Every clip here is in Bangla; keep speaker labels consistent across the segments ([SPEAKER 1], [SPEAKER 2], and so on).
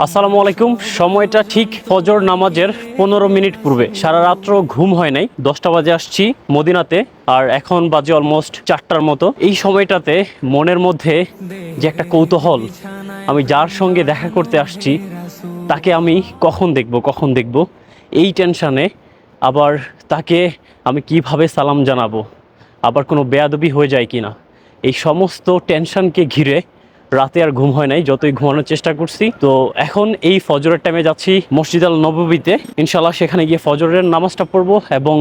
[SPEAKER 1] আসসালামু আলাইকুম। সময়টা ঠিক ফজর নামাজের পনেরো মিনিট পূর্বে। সারা রাত্র ঘুম হয় নাই। দশটা বাজে আসছি মদিনাতে, আর এখন বাজে অলমোস্ট চারটার মতো। এই সময়টাতে মনের মধ্যে যে একটা কৌতূহল, আমি যার সঙ্গে দেখা করতে আসছি, তাকে আমি কখন দেখব কখন দেখব, এই টেনশানে আবার তাকে আমি কীভাবে সালাম জানাব, আবার কোনো বেয়াদবি হয়ে যায় কিনা, এই সমস্ত টেনশনকে ঘিরে রাতে আর ঘুম হয় নাই, যতই ঘুমানোর চেষ্টা করছি। তো এখন এই ফজরের টাইমে যাচ্ছি মসজিদ আল নববীতে ইনশাল্লাহ সেখানে গিয়ে ফজরের নামাজটা পড়ব এবং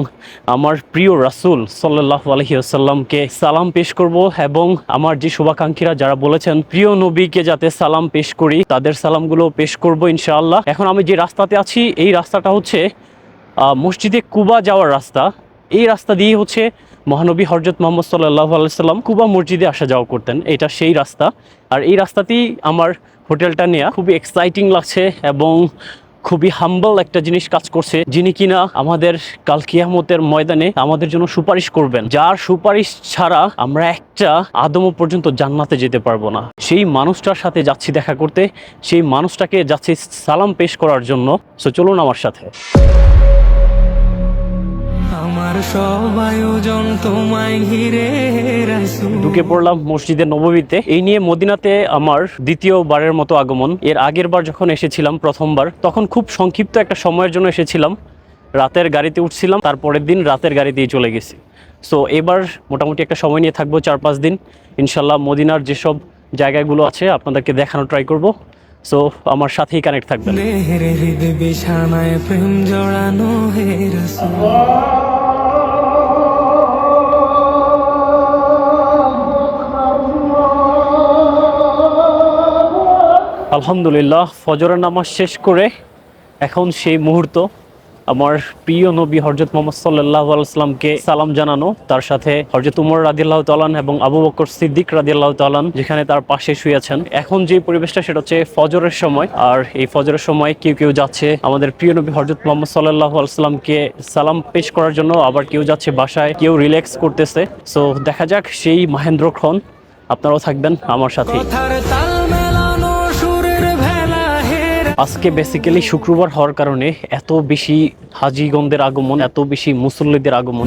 [SPEAKER 1] আমার প্রিয় রাসূল সাল্লাহ আলহি আসাল্লামকে সালাম পেশ করব এবং আমার যে শুভাকাঙ্ক্ষীরা যারা বলেছেন, প্রিয় নবীকে যাতে সালাম পেশ করি, তাদের সালামগুলো পেশ করব ইনশাআল্লাহ। এখন আমি যে রাস্তাতে আছি, এই রাস্তাটা হচ্ছে মসজিদে কুবা যাওয়ার রাস্তা। এই রাস্তা দিয়ে হচ্ছে মহানবী হরজত মোহাম্মদ সাল্লাহ আলাইসাল্লাম কুবা মসজিদে আসা যাওয়া করতেন। এটা সেই রাস্তা। আর এই রাস্তাতেই আমার হোটেলটা নেওয়া খুবই এক্সাইটিং লাগছে এবং খুবই হাম্বল একটা জিনিস কাজ করছে, যিনি কিনা আমাদের কাল কিয়ামতের ময়দানে আমাদের জন্য সুপারিশ করবেন। যার সুপারিশ ছাড়া আমরা একটা আদমও পর্যন্ত জান্নাতে যেতে পারব না। সেই মানুষটার সাথে যাচ্ছি দেখা করতে, সেই মানুষটাকে যাচ্ছি সালাম পেশ করার জন্য। সো চলুন আমার সাথে।
[SPEAKER 2] আমার সব আয়োজন তোমায় ঘিরে
[SPEAKER 1] ঢুকে পড়লাম মসজিদে নববীতে এই নিয়ে মদিনাতে আমার দ্বিতীয়বারের মতো আগমন। এর আগের বার যখন এসেছিলাম প্রথমবার, তখন খুব সংক্ষিপ্ত একটা সময়ের জন্য এসেছিলাম। রাতের গাড়িতে উঠছিলাম, তারপরের দিন রাতের গাড়িতেই চলে গেছি। সো এবার মোটামুটি একটা সময় নিয়ে থাকব চার পাঁচ দিন। ইনশাল্লাহ মদিনার যেসব জায়গাগুলো আছে, আপনাদেরকে দেখানো ট্রাই করব। সো আমার সাথেই কানেক্ট থাকবেন।
[SPEAKER 2] দেহের হৃদ বিছানায় প্রেম জড়ানো হে রাসূল।
[SPEAKER 1] আলহামদুলিল্লাহ ফজরের নামাজ শেষ করে এখন সেই মুহূর্ত আমার প্রিয় নবী হরজত মোহাম্মদ সাল্লাহ আলাইসলামকে সালাম জানানো, তার সাথে হরজত উমর রাদিল্লাহ তালান এবং আবু বকর সিদ্দিক রাদিল্লাহ তালান যেখানে তার পাশে শুয়ে আছেন। এখন যে পরিবেশটা সেটা হচ্ছে ফজরের সময়। আর এই ফজরের সময় কেউ কেউ যাচ্ছে আমাদের প্রিয় নবী হরজত মোহাম্মদ সাল্লাহ আলাইসলামকে সালাম পেশ করার জন্য, আবার কেউ যাচ্ছে বাসায়, কেউ রিল্যাক্স করতেছে। সো দেখা যাক সেই মাহেন্দ্রক্ষণ আপনারাও থাকবেন আমার সাথে আজকে বেসিক্যালি শুক্রবার হওয়ার কারণে এত বেশি হাজিগন্ধের আগমন, এত বেশি মুসল্লিদের আগমন।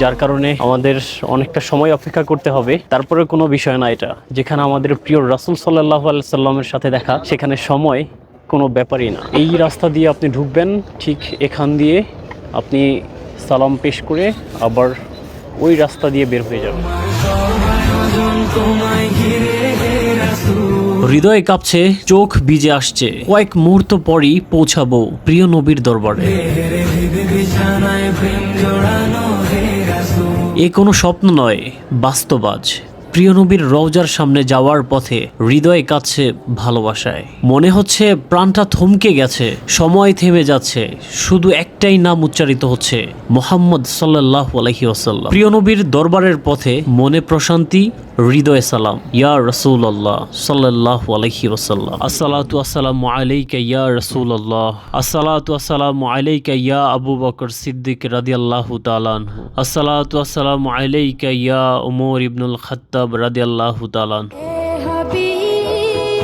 [SPEAKER 1] যার কারণে আমাদের অনেকটা সময় অপেক্ষা করতে হবে। তারপরে কোনো বিষয় না এটা, যেখানে আমাদের প্রিয় রাসুল সাল্লাহ সাল্লামের সাথে দেখা, সেখানে সময় কোনো ব্যাপারই না। এই রাস্তা দিয়ে আপনি ঢুকবেন, ঠিক এখান দিয়ে আপনি সালাম পেশ করে আবার ওই রাস্তা দিয়ে বের হয়ে যাবেন। হৃদয়ে কাঁপছে, চোখ ভিজে আসছে। কয়েক মুহূর্ত পরই পৌঁছাবো প্রিয় নবীর দরবারে। এ কোনো স্বপ্ন নয়, বাস্তবাজ। প্রিয় নবীর রওজার সামনে যাওয়ার পথে হৃদয়ে কাছে ভালোবাসায়। মনে হচ্ছে প্রাণটা থমকে গেছে, সময় থেমে যাচ্ছে, শুধু একটাই নাম উচ্চারিত হচ্ছে, মোহাম্মদ সাল্লাহ আলহি ওসাল্লাম প্রিয় নবীর দরবারের পথে মনে প্রশান্তি হৃদয়ে সালাম। ইয়া রসুল আল্লাহ সাল্লাহ আলহি ওসাল্লাম আসসালাতু আসসালামু আলাইকা ইয়া রসুল আল্লাহ আসসালাতু আসসালামু আলাইকা ইয়া আবু বকর সিদ্দিক রাদিয়াল্লাহু তাআলা আনহু। আসসালাতু আসসালামু আলাইকা ইয়া উমর ইবনুল খাত্তাব রাদিয়াল্লাহু তাআলা আনহু।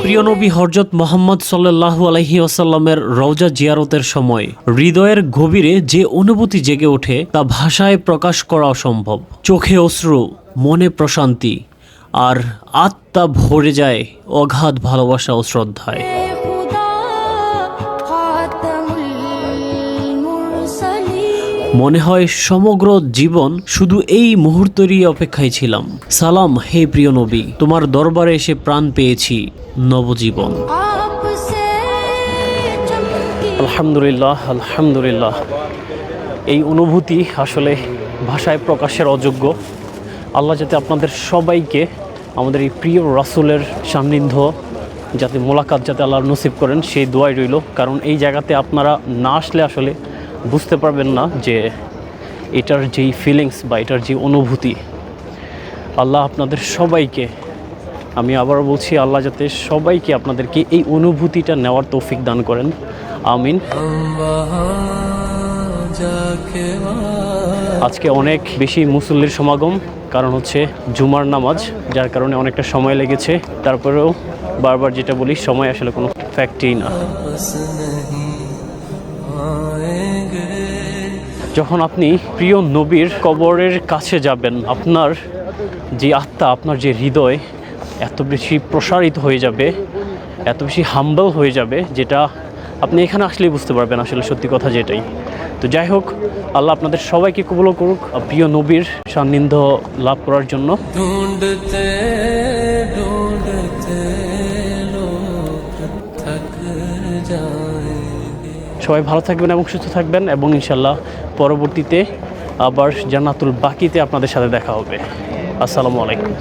[SPEAKER 1] প্রিয় নবী হরজত মোহাম্মদ সাল্লাল্লাহু আলাইহি ওয়াসাল্লামের রওজা জিয়ারতের সময় হৃদয়ের গভীরে যে অনুভূতি জেগে ওঠে তা ভাষায় প্রকাশ করা অসম্ভব। চোখে অশ্রু, মনে প্রশান্তি আর আত্মা ভরে যায় অগাধ ভালোবাসা ও শ্রদ্ধায়। মনে হয় সমগ্র জীবন শুধু এই মুহূর্তেরই অপেক্ষায় ছিলাম। সালাম হে প্রিয় নবী তোমার দরবারে এসে প্রাণ পেয়েছি নবজীবন। আলহামদুলিল্লাহ আলহামদুলিল্লাহ। এই অনুভূতি আসলে ভাষায় প্রকাশের অযোগ্য। আল্লাহ যাতে আপনাদের সবাইকে আমাদের এই প্রিয় রাসূলের সান্নিধ্য, যাতে মোলাকাত যাতে আল্লাহ নসিব করেন, সেই দোয়াই রইল। কারণ এই জায়গাতে আপনারা না আসলে আসলে বুঝতে পারবেন না যে এটার যেই ফিলিংস বা এটার যে অনুভূতি। আল্লাহ আপনাদের সবাইকে, আমি আবারও বলছি, আল্লাহ যাতে সবাইকে আপনাদেরকে এই অনুভূতিটা নেওয়ার তৌফিক দান করেন। আমিন। আজকে অনেক বেশি মুসল্লির সমাগম কারণ হচ্ছে জুমার নামাজ যার কারণে অনেকটা সময় লেগেছে। তারপরেও বারবার যেটা বলি সময় আসলে কোনো ফ্যাক্টই না। যখন আপনি প্রিয় নবীর কবরের কাছে যাবেন আপনার যে আত্মা আপনার যে হৃদয় এত বেশি প্রসারিত হয়ে যাবে এত বেশি হাম্বল হয়ে যাবে যেটা আপনি এখানে আসলেই বুঝতে পারবেন আসলে সত্যি কথা যেটাই। তো যাই হোক আল্লাহ আপনাদের সবাইকে কবুল করুক প্রিয় নবীর সান্নিধ্য লাভ করার জন্য। সবাই ভালো থাকবেন এবং সুস্থ থাকবেন এবং ইনশাল্লাহ পরবর্তীতে আবার জান্নাতুল বাকিতে আপনাদের সাথে দেখা হবে। আসসালামু আলাইকুম।